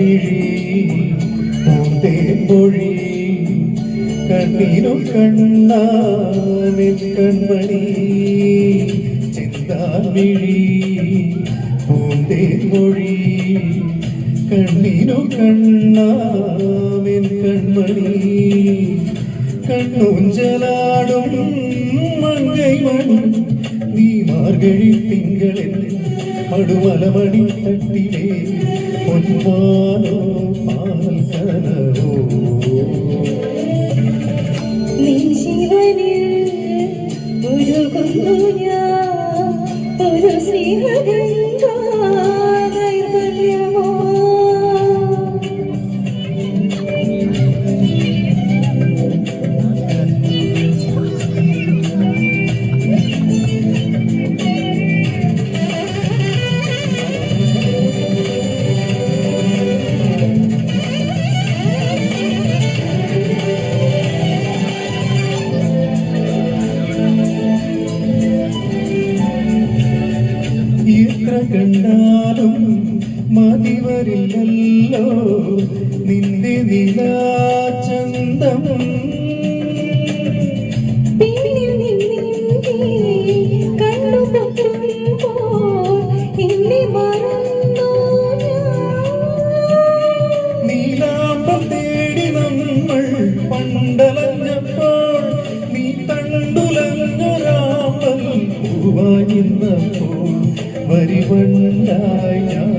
കിഴി പൂത്തെരുമ്പൊഴി കണ്ണീരു കണ്ണാനിൽ കൺമണി. ചിന്താമിഴി പൂന്തേൻമൊഴി കണ്ണീരു കണ്ണാമിൽ കൺമണി. കണ്ണൂഞ്ചലാടും മങ്കൈ മണി നീ മാർഗഴി തിങ്കളിൽ മടുമലമണി തട്ടിലേ പൊന്മാ ഒഴുകുന്നു ഞാൻ കണ്ടാലും മതിവരില്ലല്ലോ. നിന്റെ നിലാചന്തം നീലാമ്പം തേടി നമ്മൾ പണ്ടലഞ്ഞപ്പോൾ നീ തണ്ടുലഞ്ഞൊരാമ്പൽ പൂവായിരുന്നപ്പോൾ വരിവണ്ടായി ഞാൻ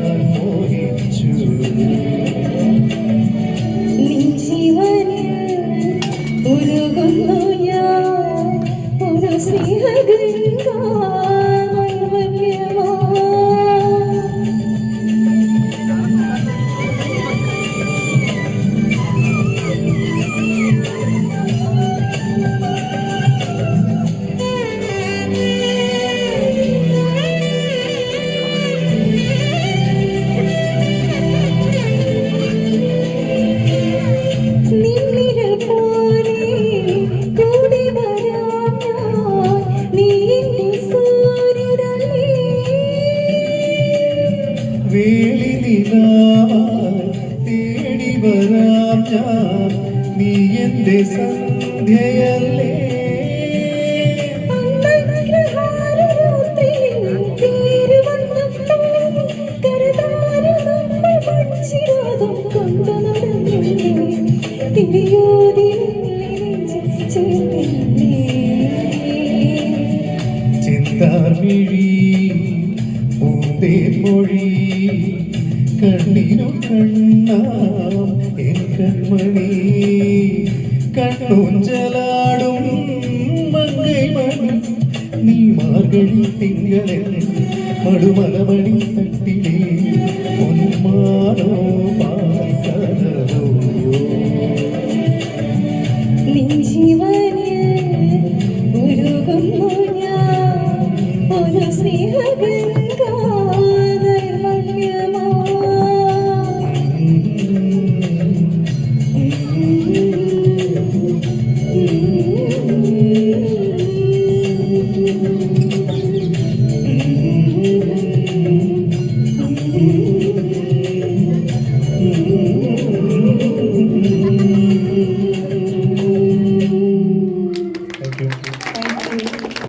തേടി വരാം ഞാൻ നീ എന്റെ സന്ധ്യയല്ലേ ചിന്താർമിഴി പൂന്തേ മൊഴി കണ്ണീരു കണ്ണമണി കണ്ണുഞ്ചലാടും നീ മാർഗഴി തിങ്കളെ മടുമലമണി തട്ടിലേ ഒന്മാനോ പാസനോ ജീവനിൽ ഉരുകുന്നു ഞാൻ. ഒരു സ്നേഹത്തിൽ